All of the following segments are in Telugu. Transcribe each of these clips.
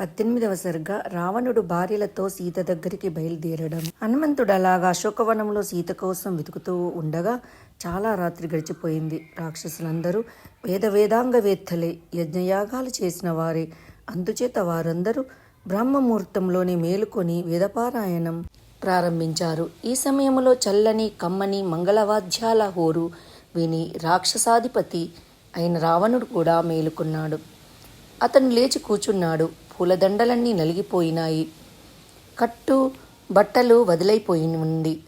పద్దెనిమిదవ సరిగా రావణుడు భార్యలతో సీత దగ్గరికి బయలుదేరడం. హనుమంతుడు అలాగా అశోకవనంలో సీత కోసం వెతుకుతూ ఉండగా చాలా రాత్రి గడిచిపోయింది. రాక్షసులందరూ వేద వేదాంగవేత్తలే యజ్ఞయాగాలు చేసిన వారే. అందుచేత వారందరూ బ్రహ్మముహూర్తంలోనే మేలుకొని వేదపారాయణం ప్రారంభించారు. ఈ సమయంలో చల్లని కమ్మని మంగళవాద్యాల హోరు విని రాక్షసాధిపతి అయిన రావణుడు కూడా మేలుకున్నాడు. అతను లేచి కూచున్నాడు. పూలదండలన్నీ నలిగిపోయినాయి. కట్టు బట్టలు వదిలైపోయి ఉంది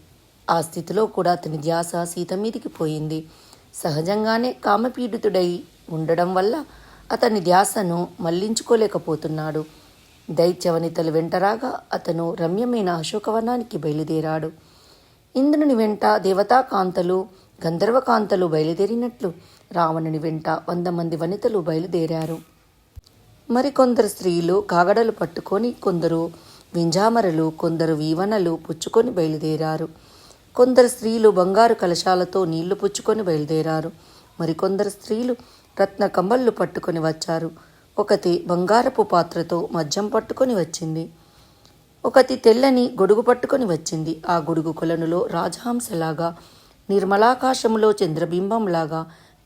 ఆ స్థితిలో కూడా అతని ధ్యాస సీత మీదికి పోయింది. సహజంగానే కామపీడితుడై ఉండడం వల్ల అతని ధ్యాసను మళ్ళించుకోలేకపోతున్నాడు. దైత్యవనితలు వెంటరాగా అతను రమ్యమైన అశోకవనానికి బయలుదేరాడు. ఇంద్రుని వెంట దేవతాకాంతలు గంధర్వకాంతలు బయలుదేరినట్లు రావణుని వెంట వంద మంది వనితలు బయలుదేరారు. మరికొందరు స్త్రీలు కాగడలు పట్టుకొని కొందరు వింజామరలు కొందరు వీవనలు పుచ్చుకొని బయలుదేరారు. కొందరు స్త్రీలు బంగారు కలశాలతో నీళ్ళు పుచ్చుకొని బయలుదేరారు. మరికొందరు స్త్రీలు రత్న కంబళ్ళు పట్టుకొని వచ్చారు. ఒకతి బంగారపు పాత్రతో మద్యం పట్టుకొని వచ్చింది. ఒకతి తెల్లని గొడుగు పట్టుకొని వచ్చింది. ఆ గొడుగు కొలనులో రాజహంసలాగా నిర్మలాకాశంలో చంద్రబింబంలాగా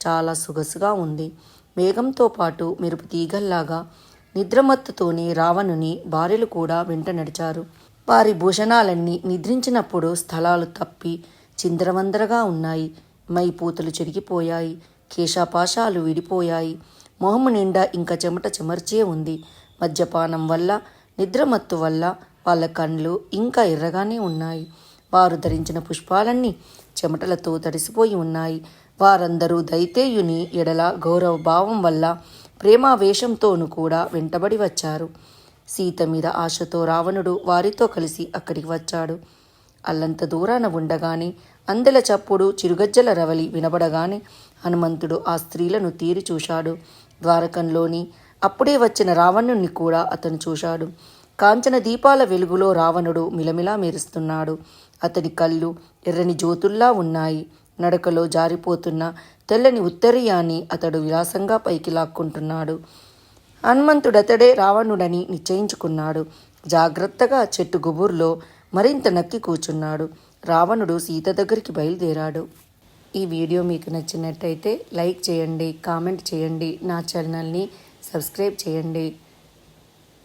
చాలా సొగసుగా ఉంది. మేఘంతో పాటు మెరుపు తీగల్లాగా నిద్రమత్తుతోనే రావణుని భార్యలు కూడా వెంట నడిచారు. వారి భూషణాలన్నీ నిద్రించినప్పుడు స్థలాలు తప్పి చిందరవందరగా ఉన్నాయి. మైపూతలు చెరిగిపోయాయి. కేశాపాశాలు విడిపోయాయి. మొహము నిండా ఇంకా చెమట చెమర్చే ఉంది. మద్యపానం వల్ల నిద్రమత్తు వల్ల వాళ్ళ కళ్ళు ఇంకా ఎర్రగానే ఉన్నాయి. వారు ధరించిన పుష్పాలన్నీ చెమటలతో తడిసిపోయి ఉన్నాయి. వారందరూ దైతేయుని ఎడల గౌరవ భావం వల్ల ప్రేమావేశంతోనూ కూడా వెంటబడి వచ్చారు. సీత మీద ఆశతో రావణుడు వారితో కలిసి అక్కడికి వచ్చాడు. అల్లంత దూరాన ఉండగానే అందెల చప్పుడు చిరుగజ్జల రవలి వినబడగానే హనుమంతుడు ఆ స్త్రీలను తీరి చూశాడు. ద్వారకంలోని అప్పుడే వచ్చిన రావణుణ్ణి కూడా అతను చూశాడు. కాంచన దీపాల వెలుగులో రావణుడు మిలమిలా మెరుస్తున్నాడు. అతని కళ్ళు ఎర్రని జ్యోతుల్లా ఉన్నాయి. నడకలో జారిపోతున్న తెల్లని ఉత్తరీయాన్ని అతడు విలాసంగా పైకి లాక్కుంటున్నాడు. హనుమంతుడతడే రావణుడని నిశ్చయించుకున్నాడు. జాగ్రత్తగా చెట్టు గుబుర్లో మరింత నక్కి కూర్చున్నాడు. రావణుడు సీత దగ్గరికి బయలుదేరాడు. ఈ వీడియో మీకు నచ్చినట్టయితే లైక్ చేయండి కామెంట్ చేయండి నా ఛానల్ని సబ్స్క్రైబ్ చేయండి.